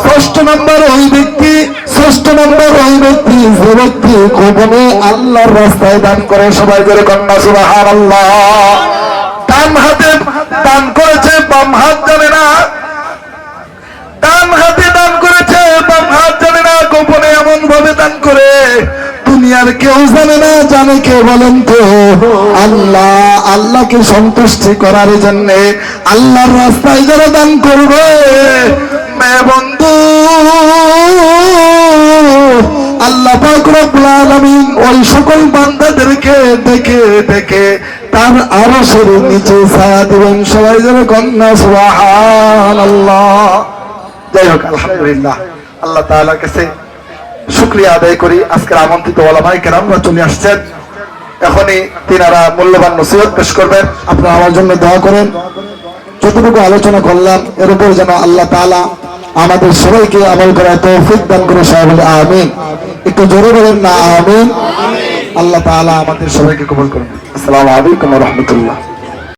ষষ্ঠ নম্বর ওই ব্যক্তি, ষষ্ঠ নম্বর ওই ব্যক্তি, যে ব্যক্তি গোপনে আল্লাহর রাস্তায় দান করে সবাই করে কন্যা সুবাহার আল্লাহ ডান হাতে দান করেছে, বাম হাত জানে না। ডান হাতে দান করেছে, বাম হাত জানে না, গোপনে এমন ভাবে দান করে। দুনিয়ার কেউ জানে না, জানে কে বলেন তো? আল্লাহ, আল্লাহকে সন্তুষ্টি করার জন্য আল্লাহর রাস্তায় যারা দান করবে। ওই সকল বান্দাদেরকে দেখে দেখে তার আরও শুরু নিচে ছায়া দিবেন। সবাই যেন কন্যা, সুবহানাল্লাহ। যাই হোক, আলহামদুলিল্লাহ। আল্লাহ তাআলার কাছে শুক্রিয়া আদায় করি। আজকের আমন্ত্রিত ওলামাই কেরামরা চলে আসছেন। এখনই তিনারা মূল্যবান নসিহত পেশ করবেন। আপনারা আমার জন্য দোয়া করেন। যতটুকু আলোচনা করলাম, এর উপর যেন আল্লাহ তাআলা আমাদের সবাইকে আমল করার তৌফিক দান করে সবাই আমিন। একটু জোরে বলেন না, আমিন। আল্লাহ তাআলা আমাদের সবাইকে কবুল করুন। আসসালামু আলাইকুম ওয়া রাহমাতুল্লাহ।